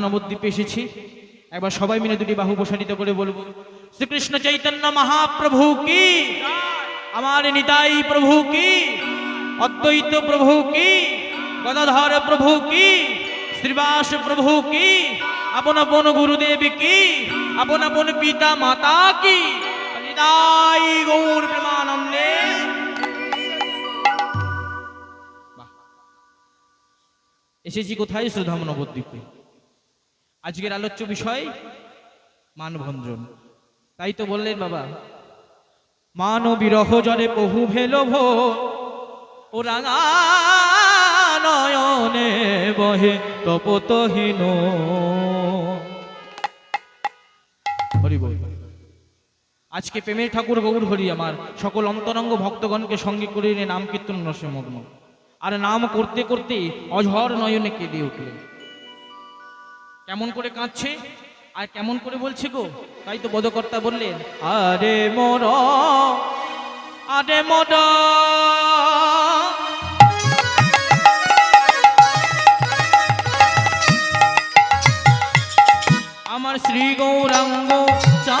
নবদ্বীপে এসেছি। একবার সবাই মিলে দুটি বাহু প্রসারিত করে বলব, শ্রীকৃষ্ণ চৈতন্য মহাপ্রভু কি? আমার নিতাই প্রভু কি? অদ্বৈত প্রভু কি? গদাধর প্রভু কি? শ্রীবাস প্রভু কি? আপন আপন গুরুদেব কি? আপন আপন পিতা মাতা কি? নিতাই গৌর প্রেমানন্দে। এসেছি কোথায়? শ্রদ্ধাম নবদ্বীপে আজকের আলোচ্য বিষয় মানভঞ্জন। তাই তো বললেন বাবা মান বিরহ জলে বহু ভেল ভো ও নয়নে বহে তপতহীন। আজকে প্রেমের ঠাকুর গৌর হরি আমার, সকল অন্তরঙ্গ ভক্তগণকে সঙ্গে করে এনে নাম কীর্তন রসে মগ্ন। আর নাম করতে করতে অঝর নয়নে কেঁদে উঠলেন। কেমন করে কাঁদছে? আর কেমন করে বলছে গো? তাই তো বদকর্তা বললেন, আরে মর আরে মর। আমার শ্রী গৌরাঙ্গ চা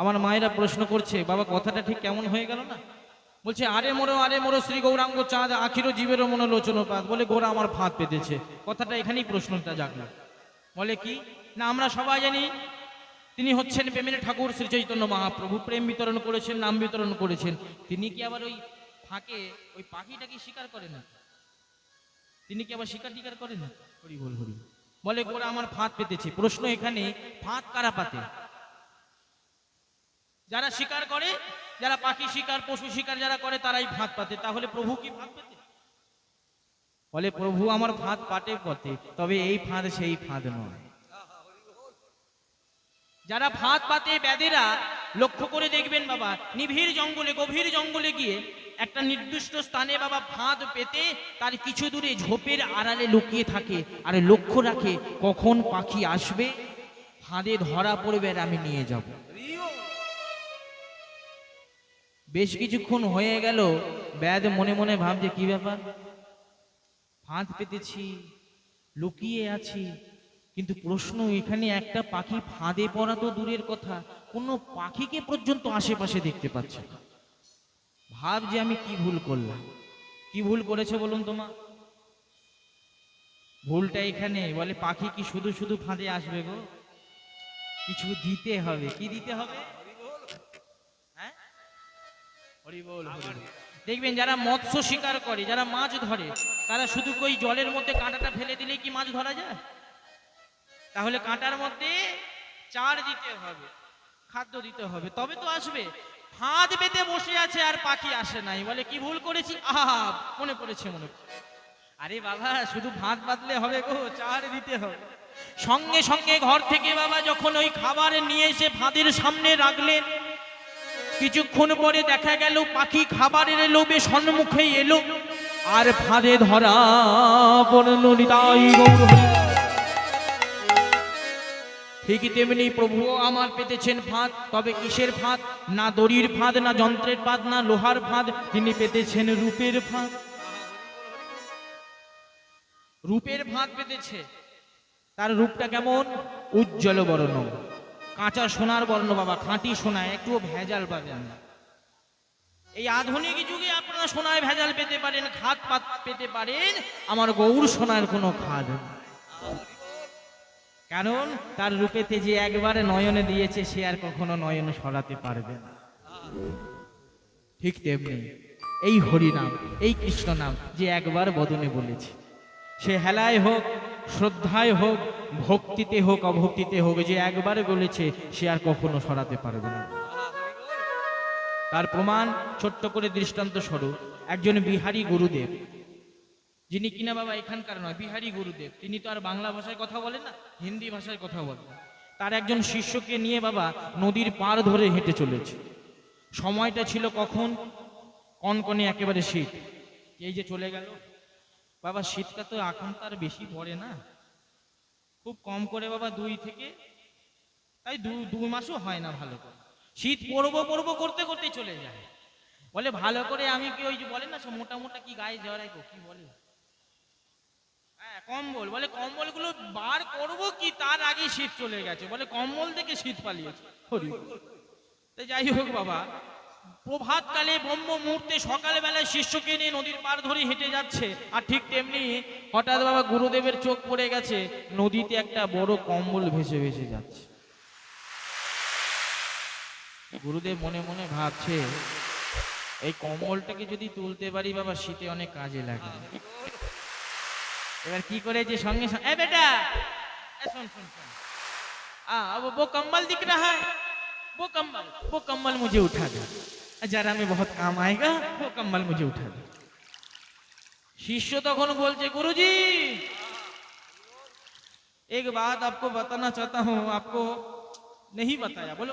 আমার মায়েরা প্রশ্ন করছে, বাবা, কথাটা ঠিক কেমন হয়ে গেল না? বলছে, আরে মোরো আরে মোরো, শ্রী গৌরাঙ্গ চাঁদ, আখিরও জীবেরও মনে লোচন পাত বলে, গোরা আমার ভাত পেতেছে। কথাটা এখানেই প্রশ্নটা জাগলো। বলে, কি? না, আমরা সবাই জানি, তিনি হচ্ছেন প্রেমের ঠাকুর, শ্রী চৈতন্য মহাপ্রভু। প্রেম বিতরণ করেছেন, নাম বিতরণ করেছেন। তিনি কি আবার ওই ফাঁকে, ওই পাখিটাকে স্বীকার করেন না তিনি কি আবার স্বীকার টিকার করেন না হরি বল, হরি। বলে, গোরা আমার ফাঁদ পেতেছে। প্রশ্ন এখানে, ফাঁদ কারা পাতে? যারা শিকার করে, যারা পাখি শিকার, পশু শিকার যারা করে, তারাই ফাঁদ পাতে। তাহলে প্রভু কি ফাঁদ পেতে? বলে, প্রভু, আমার ফাঁদ পাটে পথে, তবে এই ফাঁদ সেই ফাঁদ নয়। যারা ফাঁদ পাতে ব্যাধেরা, লক্ষ্য করে দেখবেন বাবা, নিবিড় জঙ্গলে, গভীর জঙ্গলে গিয়ে একটা নির্দিষ্ট স্থানে বাবা ফাঁদ পেতে, তার কিছু দূরে ঝোপের আড়ালে লুকিয়ে থাকে। আর লক্ষ্য রাখে, কখন পাখি আসবে? ফাঁদে ধরা পড়বে আর আমি নিয়ে যাব। বেশ কিছুক্ষণ হয়ে গেল। ব্যাধ মনে মনে ভাবছে, কি ব্যাপার? ফাঁদ পেতেছি, লুকিয়ে আছি। কিন্তু প্রশ্ন এখানে একটা, পাখি ফাঁদে পড়া তো দূরের কথা। কোনো পাখিকে পর্যন্ত আশেপাশে দেখতে পাচ্ছে না। ভাব যে আমি কি ভুল করলাম। কি ভুল করেছে বলুন তোমা ভুলটা এখানে। বলে, পাখি কি শুধু শুধু ফাঁদে আসবে গো? কিছু দিতে হবে। কি দিতে হবে? দেখবেন যারা মৎস্য শিকার করে যারা মাছ ধরে তারা শুধু কই জলের মধ্যে কাঁটাটা ফেলে দিলেই কি মাছ ধরা যায়? তাহলে কাঁটার মধ্যে চার দিতে হবে খাদ্য দিতে হবে। তবে তো আসবে হাত পেতে বসে আছে আর পাখি আসে নাই। বলে কি ভুল করেছি? আহা মনে পড়েছে মনে। আরে বাবা শুধু ভাত বাঁধলে হবে গো চার দিতে হবে। সঙ্গে সঙ্গে ঘর থেকে বাবা যখন ওই খাবার নিয়ে এসে ভাতের সামনে রাখলেন কিছুক্ষণ পরে দেখা গেল পাখি খাবারের লোভে সম্মুখে এলো। আর ফাঁদে ধরা পড়ল। ঠিকই তেমনি প্রভু আমার পেতেছেন ফাঁদ, তবে কিসের ফাঁদ? না দড়ির ফাঁদ, না যন্ত্রের ফাঁদ, না লোহার ফাঁদ তিনি পেতেছেন রূপের ফাঁদ। রূপের ফাঁদ পেতেছে। তার রূপটা কেমন? উজ্জ্বল বর্ণ কাঁচা সোনার বর্ণ বাবা, খাঁটি সোনা, একটুও ভেজাল পাবেন না। এই আধুনিক যুগে আপনারা সোনায় ভেজাল পেতে পারেন, খাদ পাত পেতে পারেন, আমার গৌর সোনার কোনো খাদ কারণ তার রূপেতে যে একবার নয়নে দিয়েছে, সে আর কখনো নয়ন সরাতে পারবে না। ঠিক তেমনি এই হরিনাম, এই কৃষ্ণ নাম যে একবার বদনে বলেছে। সে হেলায় হোক শ্রদ্ধায় হোক, ভক্তিতে হোক, অভক্তিতে হোক, যে একবারে বলেছে, সে আর কখনো সরাতে পারবে না। তার প্রমাণ ছোট্ট করে দৃষ্টান্ত স্বরূপ, একজন বিহারী গুরুদেব, যিনি কিনা বাবা এখানকার নয়, বিহারী গুরুদেব। তিনি তো আর বাংলা ভাষায় কথা বলেন না, হিন্দি ভাষায় কথা বলেন তার একজন শিষ্যকে নিয়ে বাবা নদীর পার ধরে হেঁটে চলেছে। সময়টা ছিল কখন? কনকনে একেবারে শীত। এই যে চলে গেল বাবা, শীতটা তো এখন তার বেশি পড়ে না। খুব কম করে বাবা, দুই থেকে, তাই দু মাসও হয় না ভালো করে। শীত পড়ব পড়ব, করতে করতে চলে যায়। বলে ভালো করে আমি কি ওই যে বলে না মোটা মোটা কি গায়ে জড়াই কি বলে? হ্যাঁ কম্বল। বলে কম্বলগুলো বার করব কি, তার আগে শীত চলে গেছে। বলে কম্বল থেকে শীত পালিয়েছে। যাই হোক বাবা প্রভাতকালে ব্রহ্ম মুহূর্তে সকালবেলায় শিষ্যকে নিয়ে নদীর পার ধরে হেঁটে যাচ্ছে আর ঠিক তেমনি হঠাৎ বাবা গুরুদেবের চোখ পড়ে গেছে নদীতে একটা বড় কম্বল ভেসে ভেসে যাচ্ছে গুরুদেব মনে মনে ভাবছে এই কম্বলটাকে যদি তুলতে পারি বাবা শীতে অনেক কাজে লাগে এবার কি করে যে সঙ্গে সঙ্গে এ বেটা এ শোন শোন শোন आ अब वो कंबल दिख रहा है वो कंबल वो कंबल मुझे उठा दे जरा में बहुत काम आएगा, वो कम्बल मुझे उठा दे। शिष्य तो कौन बोलते गुरु जी एक बात आपको बताना चाहता हूँ, आपको नहीं बताया। बोलो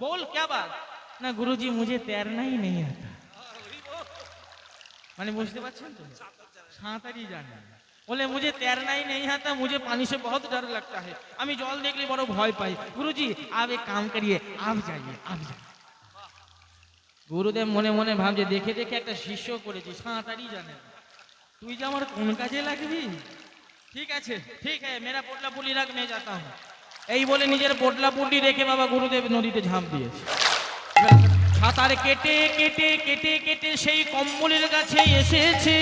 बोल क्या बात? ना गुरु जी मुझे तैरना ही नहीं आता। मैंने बुझते सातर जाना। बोले, मुझे तैरना ही नहीं आता, मुझे पानी से बहुत डर लगता है। अभी जल देख ली बड़ो भय पाई। गुरु जी आप एक काम करिए, आप जाइए आप जाइए। গুরুদেব মনে মনে ভাবছে, দেখে দেখে একটা শিষ্য করেছি, সাঁতারই জানে তুই যে আমার কোন কাজে লাগবি? ঠিক আছে ঠিক আছে মেরা পোটলা পুলি রাখ মেয়ে যাতা হুম এই বলে নিজের পোটলা পুলি রেখে বাবা গুরুদেব নদীতে ঝাঁপ দিয়েছে। সাঁতার কেটে কেটে কেটে কেটে সেই কম্বলের কাছে এসেছে।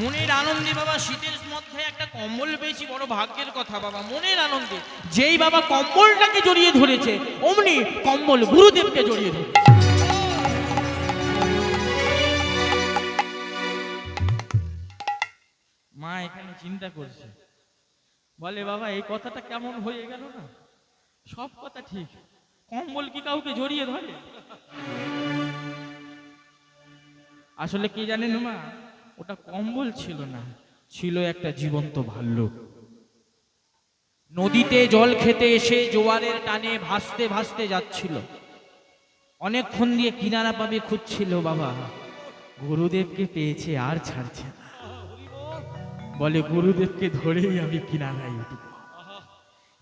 মনের আনন্দে বাবা, শীতের মধ্যে একটা কম্বল পেয়েছি, বড় ভাগ্যের কথা বাবা, মনের আনন্দে। যেই বাবা কম্বলটাকে জড়িয়ে ধরেছে, অমনি কম্বল গুরুদেবকে জড়িয়ে ধরে মা এখানে চিন্তা করছে। বলে, বাবা, এই কথাটা কেমন হয়ে গেল না? সব কথা ঠিক। কম্বল কি কাউকে জড়িয়ে ধরে? আসলে কি জানেন মা ওটা কম্বল ছিল না, ছিল একটা জীবন্ত ভাল্লুক। নদীতে জল খেতে এসে জোয়ারের টানে ভাসতে ভাসতে যাচ্ছিল। অনেকক্ষণ দিয়ে কিনারা পাবে খুঁজছিল, বাবা, গুরুদেবকে পেয়েছে আর ছাড়ছে না। বলে, গুরুদেবকে ধরেই আমি কিনারায় উঠব।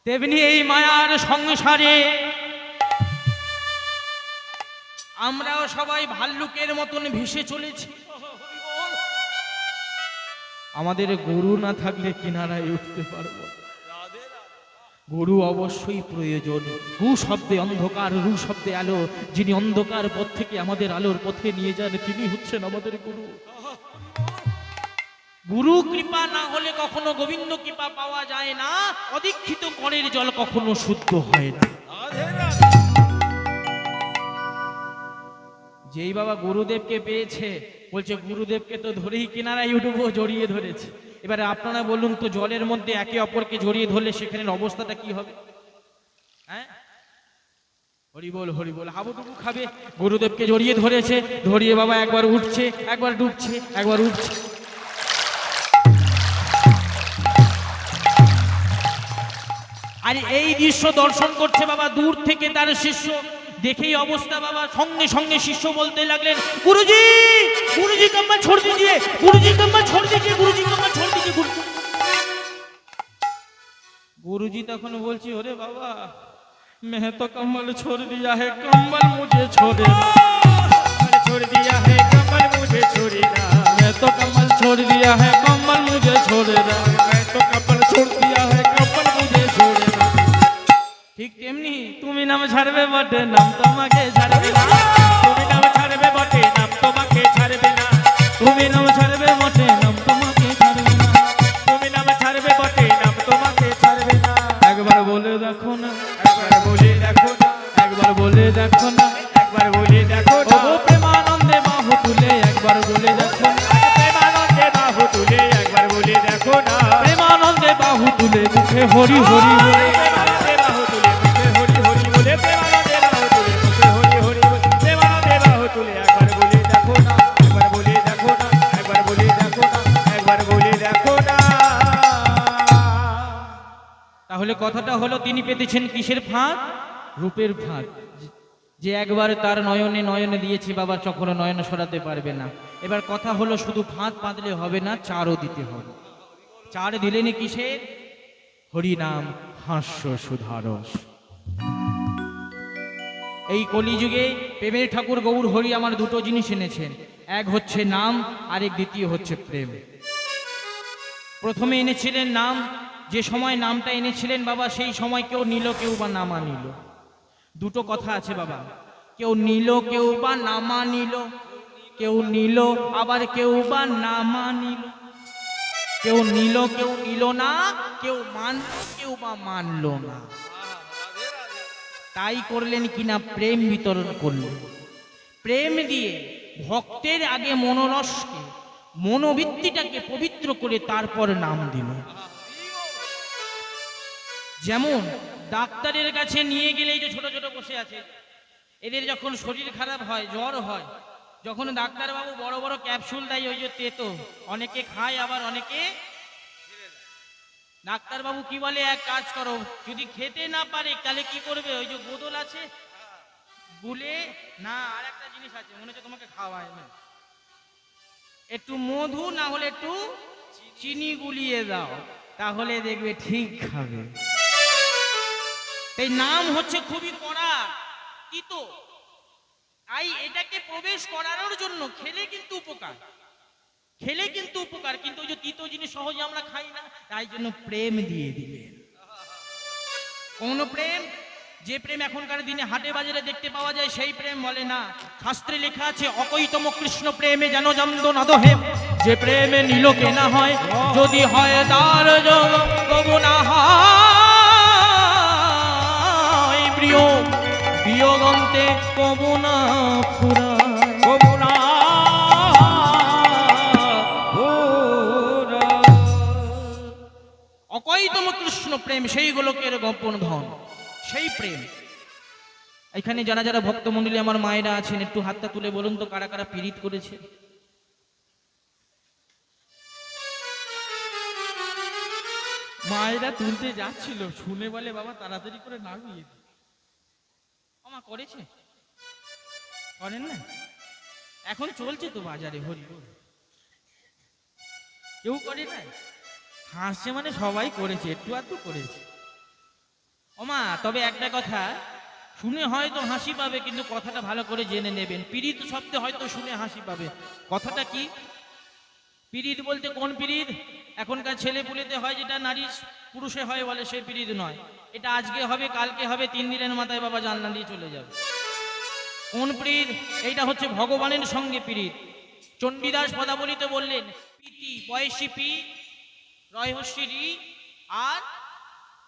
তেমনি এই মায়ার সংসারে আমরাও সবাই ভাল্লুকের মতন ভেসে চলেছি। আমাদের গরু না থাকলে কিনারায় উঠতে পারব। গরু অবশ্যই প্রয়োজন। গু শব্দে অন্ধকার, রু শব্দে আলো। যিনি অন্ধকার পথ থেকে আমাদের আলোর পথে নিয়ে যান, তিনি হচ্ছেন আমাদের গুরু। গুরু কৃপা না হলে কখনো গোবিন্দ কৃপা পাওয়া যায় না। অদীক্ষিত করের জল কখনো শুদ্ধ হয় না। যেই বাবা গুরুদেবকে পেয়েছে বলছে, গুরুদেবকে তো ধরেই কিনারায় উঠবো জড়িয়ে ধরেছে। এবারে আপনারা বলুন তো, জলের মধ্যে একে অপরকে জড়িয়ে ধরলে সেখানের অবস্থাটা কি হবে? হ্যাঁ? হরি বল হরি বল হাবুডুবু খাবে। গুরুদেবকে জড়িয়ে ধরেছে, ধরিয়ে বাবা একবার উঠছে, একবার ডুবছে, একবার উঠছে। আর এই দৃশ্য দর্শন করছে বাবা, দূর থেকে তার শিষ্য। দেখেই অবস্থা বাবা। সঙ্গে সঙ্গে শিষ্য বলতে লাগলেন, গুরুজি গুরুজি কাম্মা ছড় দিয়ে গুরুজি কাম্মা ছড় দিয়ে গুরুজি কাম্মা ছড় দিয়ে গুরুজি গুরুজি তখন বলছি, ওরে বাবা, মেহে তো কম্বল ছড় দিয়া হে, কম্বল মুঝে ছড়ে ছড় দিয়া হে, কম্বল মুঝে ছড়ে না। মেহ তো কম্বল ছড় দিয়া হে, কম্বল মুঝে ছড়ে না। মেহ তো কম্বল ছড় ঠিক তেমনি তুমি নাম ছাড়বে বটে, নাম তোমাকে ছাড়বে না। তুমি নাম ছাড়বে বটে, নাম তোমাকে ছাড়বে না। তুমি নাম ছাড়বে বটে, নাম তোমাকে ছাড়বে না। তুমি নাম ছাড়বে বটে, নাম তোমাকে ছাড়বে না। একবার বলে দেখো না, একবার বলে দেখো না, একবার বলে দেখো না, একবার বলে দেখো ও না। গো প্রেমানন্দে বাহু তুলে একবার বলে দেখো না। প্রেমানন্দে বাহু তুলে একবার বলে দেখো না। প্রেমানন্দে বাহু তুলে মুখে হরি হরি বলে তাহলে কথাটা হলো, তিনি পেতেছেন কিসের ফাঁক রূপের ফাঁদ যে একবার তার নয়নে নয়নে দিয়েছে বাবা চক্র নয়ন সরাতে পারবে না। এবার কথা হলো, শুধু ফাঁদ পাতলে হবে না, চারও দিতে হবে। চার দিলেনি কিসের? হরিনাম হাস্য সুধারস। এই কলিযুগে প্রেমের ঠাকুর গৌর হরি আমার দুটো জিনিস এনেছেন। এক হচ্ছে নাম, আরেক দ্বিতীয় হচ্ছে প্রেম। প্রথমে এনেছিলেন নাম যে সময় নামটা এনেছিলেন বাবা, সেই সময় কেউ নিল, কেউ বা নামা নিল। দুটো কথা আছে বাবা। কেউ নিল, কেউ বা নামা নিল। কেউ নিল, আবার কেউ বা নামা নিল। কেউ নিল কেউ নিল না, কেউ মানল, কেউ বা মানল না। তাই করলেন কিনা প্রেম বিতরণ করলেন। প্রেম দিয়ে ভক্তের আগে মনোরসকে, মনোবৃত্তিটাকে পবিত্র করে তারপর নাম দিল যেমন ডাক্তারের কাছে নিয়ে গেলে এই যে ছোট ছোট বসে আছে, এদের যখন শরীর খারাপ হয়, জ্বর হয়, যখন ডাক্তারবাবু বড় বড় ক্যাপসুল দেয়, ওই যে তেতো, অনেকে খায়, আবার অনেকে ডাক্তারবাবু কি বলে, এক কাজ করো, যদি খেতে না পারে, তাহলে কি করবে? ওই যে বোতল আছে, গুলে, না, আর একটা জিনিস আছে, মনে হচ্ছে তোমাকে খাওয়ায়, না। একটু মধু, না হলে একটু চিনি গুলিয়ে দাও, তাহলে দেখবে ঠিক খাবে। এই নাম হচ্ছে খুবই কড়া। তিতো তাই এটাকে প্রবেশ করানোর জন্য খেলে কিন্তু উপকার। খেলে কিন্তু উপকার, কিন্তু ওই যে তিতো জিনিস সহজে আমরা খাই না, তাই জন্য প্রেম দিয়ে দিলেন কোন প্রেম? যে প্রেম এখনকার দিনে হাটে বাজারে দেখতে পাওয়া যায়, সেই প্রেম বলে না। শাস্ত্রে লেখা আছে, অকৈতম কৃষ্ণ প্রেমে যেন জন্দ নাদহে যে প্রেমে নীল কেনা হয়, যদি হয় তার যোগ না হয়। প্রেম। এখানে যারা যারা ভক্তমণ্ডলী আমার মায়েরা আছেন, একটু হাতটা তুলে বলুন তো কারা কারা পীড়িত করেছে। মায়েরা তুলতে যাচ্ছিল, শুনে বলে, বাবা, তাড়াতাড়ি করে নামিয়ে দি। আমা করেছে? করেন না। এখন চলছে তো বাজারে, হরি। কেউ করে না হাসছে মানে সবাই করেছে, একটু আধটু করেছে। ওমা, তবে একটা কথা, শুনে হয়তো হাসি পাবে, কিন্তু কথাটা ভালো করে জেনে নেবেন। পীড়িত শব্দে হয়তো শুনে হাসি পাবে। কথাটা কি? পীড়িত বলতে কোন পীড়িত? এখনকার ছেলে পুলেতে হয় যেটা নারী পুরুষে হয় বলে সে পীড়িত নয়। এটা আজকে হবে, কালকে হবে, তিন দিনের মাথায় বাবা জানলা দিয়ে চলে যাবে। কোন পীড়িত? এইটা হচ্ছে ভগবানের সঙ্গে পীড়িত। চণ্ডীদাস পদাবলিতে বললেন, পিতি, বয়সী পি রয়হস্যি আর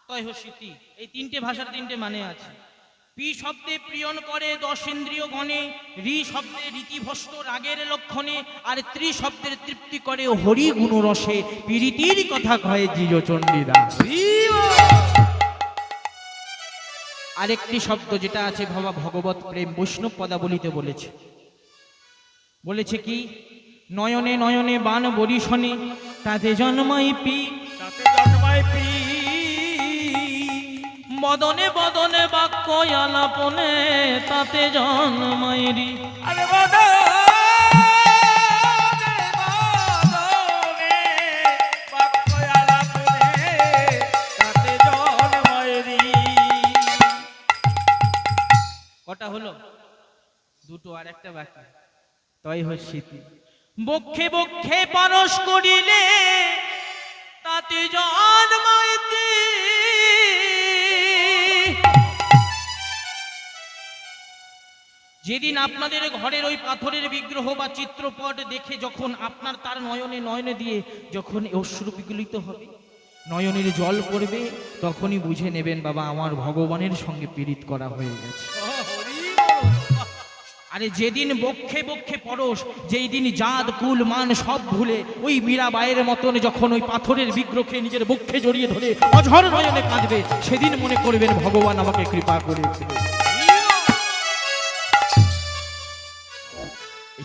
তয়হস্যি এই তিনটে ভাষার তিনটে মানে আছে। পি শব্দে প্রিয়ন করে দশ ইন্দ্রিয় গণে রি শব্দে রীতিভস্ত রাগের লক্ষণে আর ত্রি শব্দের তৃপ্তি করে হরি গুণরসে পীড়িতির কথা কয়ে জিজ চণ্ডীদাস আরেকটি শব্দ যেটা আছে বাবা ভগবত প্রেম বৈষ্ণব পদাবলিতে বলেছে। বলেছে কি? নয়নে নয়নে বান বরিশনে তাতে জন্মাই পি বদনে বদনে বাক্য আলাপনে তাতে জন্মাইরি। আরে বদনে বদনে বাক্য আলাপনে তাতে জন্মায়রি। কটা হলো? দুটো আর একটা বাকি। তাই হয় স্মৃতি। বক্ষে বক্ষে পারস করিলে তাতে জন্মাইতি। যেদিন আপনাদের ঘরের ওই পাথরের বিগ্রহ বা চিত্রপট দেখে যখন আপনার তার নয়নে নয়নে দিয়ে যখন অশ্রু বিগলিত হবে, নয়নের জল পড়বে, তখনই বুঝে নেবেন, বাবা, আমার ভগবানের সঙ্গে পীড়িত করা হয়ে গেছে। আরে যেদিন বক্ষে বক্ষে পরশ, যেই দিন জাত, কুল, মান সব ভুলে, ওই মীরাবাইয়ের মতন যখন ওই পাথরের বিগ্রহকে নিজের বক্ষে জড়িয়ে ধরে অঝর নয়নে কাঁদবে, সেদিন মনে করবেন, ভগবান আমাকে কৃপা করেছে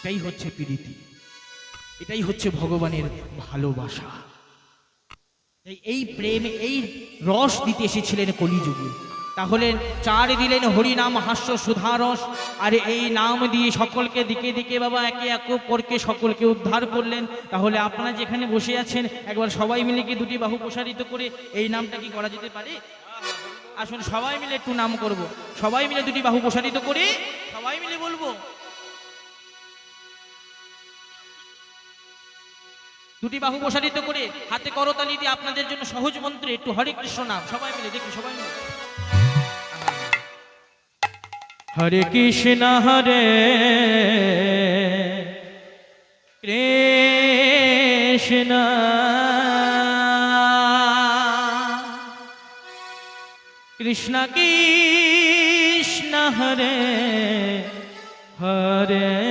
এটাই হচ্ছে প্রীতি। এটাই হচ্ছে ভগবানের ভালোবাসা। এই প্রেম, এই রস দিতে এসেছিলেন কলিযুগে। তাহলে চার দিলেন হরিনাম, হাস্য সুধারস আর এই নাম দিয়ে সকলকে দিকে দিকে বাবা, একে এক পরকে সকলকে উদ্ধার করলেন। তাহলে আপনারা যেখানে বসে আছেন, একবার সবাই মিলে কি দুটি বাহু প্রসারিত করে এই নামটা কি করা যেতে পারে? আসুন, সবাই মিলে একটু নাম করব। সবাই মিলে দুটি বাহু প্রসারিত করে সবাই মিলে বলব। দুটি বাহু প্রসারিত করে হাতে করতালি দিয়ে আপনাদের জন্য সহজ মন্ত্রে একটু হরে কৃষ্ণ নাম। সবাই মিলে, দেখি, সবাই মিলে। হরে কৃষ্ণ হরে কৃষ্ণ। কৃষ্ণ কৃষ্ণ, হরে হরে।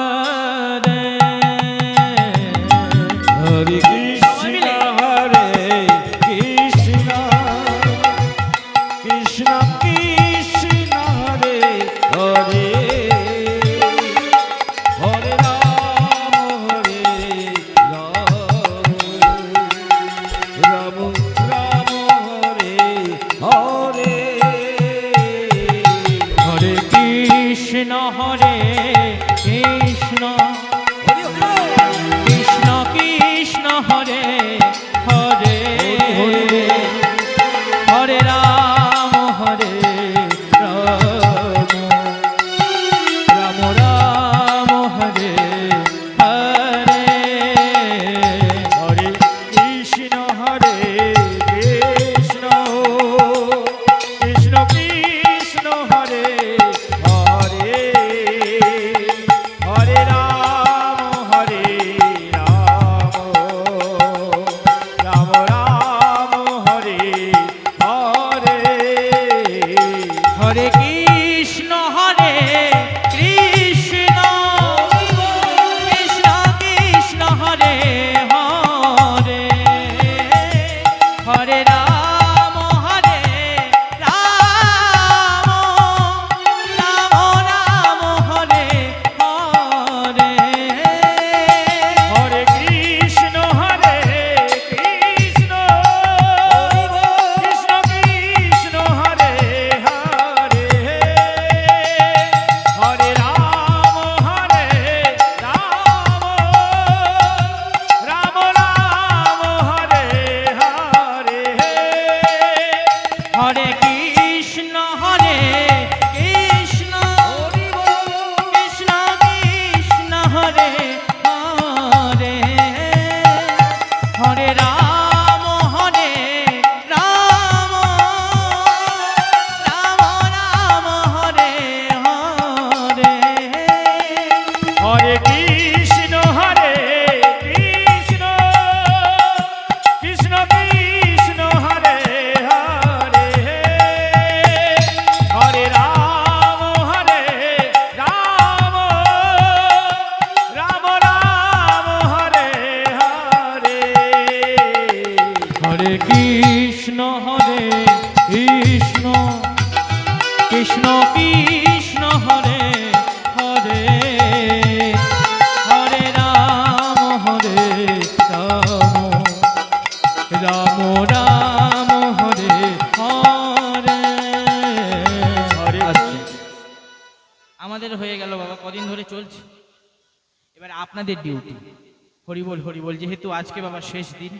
আজকে বাবা শেষ দিন।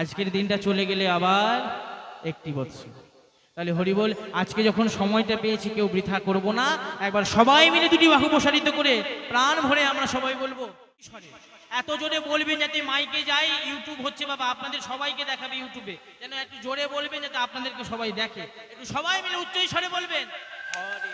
আজকের দিনটা চলে গেলে আবার একটি বৎসর। তাহলে হরিবল আজকে যখন সময়টা পেয়েছি, কেউ বৃথা করব না। একবার সবাই মিলে দুটি বাহু প্রসারিত করে প্রাণ ভরে আমরা সবাই বলব এত জোরে বলবেন যাতে মাইকে যাই, ইউটিউব হচ্ছে বাবা, আপনাদের সবাইকে দেখাবে ইউটিউবে। যেন একটু জোরে বলবেন, যাতে আপনাদেরকে সবাই দেখে। একটু সবাই মিলে উচ্চ স্বরে বলবেন, হরে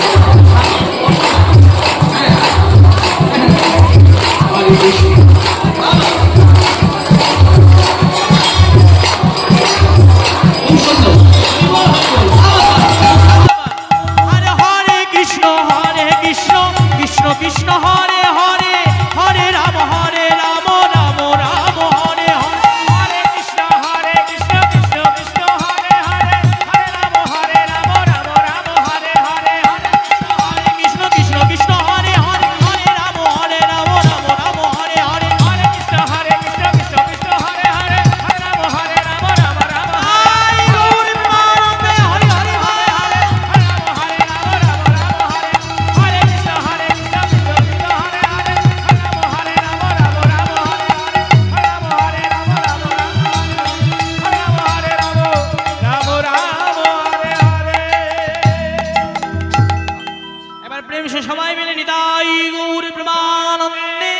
নিতাই গৌর প্রেমানন্দে।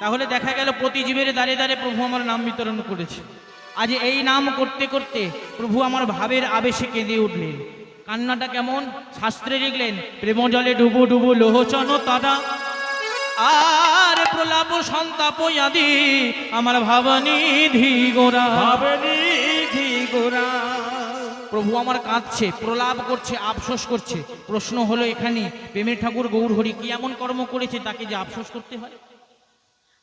তাহলে দেখা গেল প্রতি জীবের দ্বারে দ্বারে প্রভু আমার নাম বিতরণ করেছে। আজ এই নাম করতে করতে প্রভু আমার ভাবের আবেশে কেঁদে উঠলেন। কান্নাটা কেমন? শাস্ত্রে লিখলেন প্রেম জলে ডুবু ডুবু লোহচন তারা। আর প্রলাপ সন্তাপ আমার ভাবনিধি গোরা। ভাবনিধি গোরা। প্রভু আমার কাঁদছে, প্রলাপ করছে, আফসোস করছে। প্রশ্ন হলো এখানে, প্রেমের ঠাকুর গৌর হরি কি এমন কর্ম করেছে তাকে যে আফসোস করতে হয়?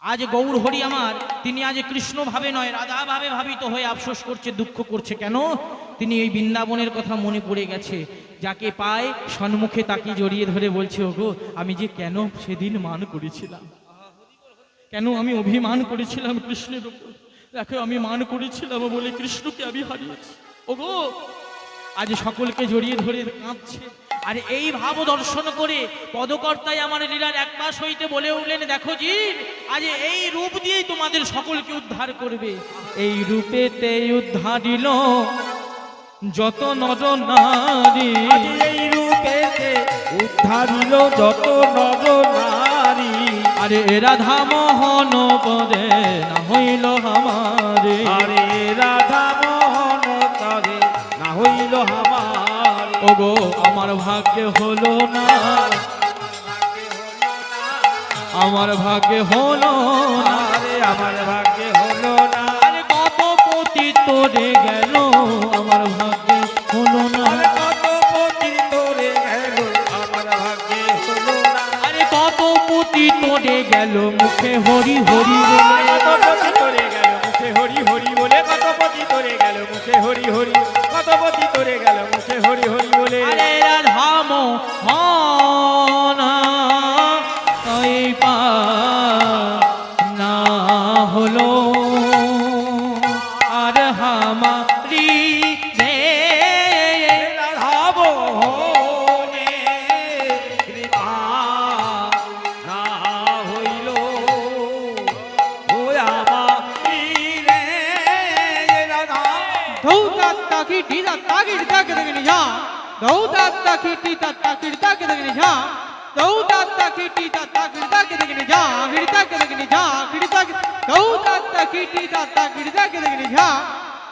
আজ গৌর হরি আমার, তিনি আজ কৃষ্ণ ভাবে নয় রাধা ভাবে ভাবিত হয়ে আফসোস করছে, দুঃখ করছে কেন? তিনি এই বৃন্দাবনের কথা মনে পড়ে গেছে। যাকে পায় সম্মুখে তাকে জড়িয়ে ধরে বলছে, ওগো, আমি যে কেন সেদিন মান করেছিলাম? কেন আমি অভিমান করেছিলাম কৃষ্ণের উপর? দেখো, আমি মান করেছিলাম বলে কৃষ্ণকে আমি হারিয়েছি। ওগো আজ সকলকে জড়িয়ে ধরে কাঁদছে। আর এই ভাব দর্শন করে পদকর্তায় আমার লীলার এক পাশ হইতে বলে উঠলেন দেখো জি আজ এই রূপ দিয়েই তোমাদের সকলকে উদ্ধার করবে। এই রূপেতে উদ্ধারিল যত নর নারী। এই রূপেতে উদ্ধারিল যত নর নারী। আরে রাধা মোহন পদে না হইল আমারে। আমার। ওগো আমার ভাগ্যে হলো না। আমার ভাগ্যে হলো না। আরে আমার ভাগ্যে হলো না। আরে কত পতি তোরে গেল। আমার ভাগ্যে হলো না। কত পতি তোরে গেল। আমার ভাগ্যে হলো না। আরে কত পতি তোরে গেল। মুখে হরি হরি तागिडता किडगनिया दौदात्ता कीटी तत्ता किडता किडगनिया दौदात्ता कीटी तत्ता किडता के हिडता किडगनिया किडता दौदात्ता कीटी तत्ता किडता किडगनिया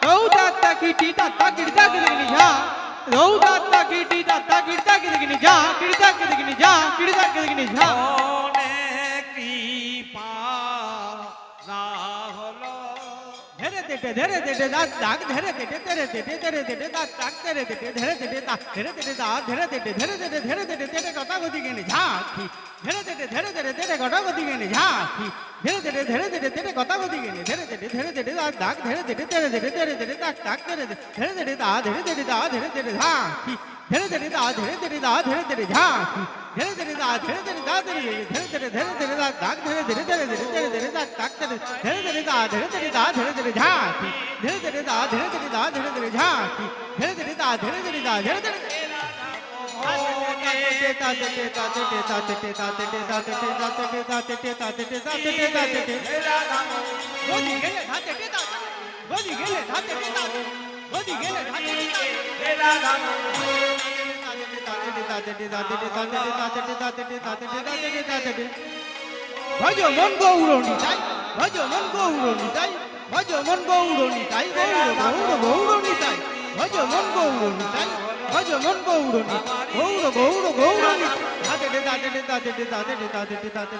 दौदात्ता कीटी तत्ता किडता किडगनिया दौदात्ता कीटी तत्ता किडता किडगनिया किडता किडगनिया किडता किडगनिया দেটে ধরে দেটে দাঁত দাগ ধরে দেটে ধরে দেটে ধরে দেটে দাঁত দাগ ধরে দেটে ধরে দেটে দাঁত ধরে দেটে দাঁত ধরে দেটে ধরে দেটে ধরে দেটে দেটে কথা গতি গেনে ঝাঁকি ধরে দেটে ধরে দেটে দেটে কথা গতি গেনে ঝাঁকি ধরে ধীরে ধরে ধীরে ধীরে কথা বলি ধরে ধীরে ধরে ধীরে দাঁত দাগ ধরে ধীরে তেরে ধীরে তেরে ধীরে দাঁত দাগ ধরে ধীরে দাঁত ধরে দা দাঁত ধরে দা ধীরে ধীরে ধা কি ধীরে ধীরে দা ধীরে ধীরে দা ধীরে ধীরে ঝা কি ধীরে ধীরে দা ধীরে ধীরে দা ধীরে ধীরে ধীরে ধীরে ধীরে দাগ দাগ ধীরে ধীরে ধীরে ধীরে ধীরে ধীরে দাগ দাগ ধীরে ধীরে ধীরে দা ধীরে ধীরে দা ধীরে ধীরে ঝা কি ধীরে ধীরে দা ধীরে ধীরে দা ধীরে ধীরে ঝা কি ধীরে ধীরে দা ধীরে ধীরে দা ধীরে ধীরে ভজ মন গৌরণী তাই ভজ মন গৌরণী তাই ভজ মন গৌরণী তাই গৌর গৌর গৌরণী তাই ভজ মন গৌরণী তাই ভজ মন গৌরণী গৌর গৌর গৌরণী দাদে দাদে দাদে দাদে দাদে দাদে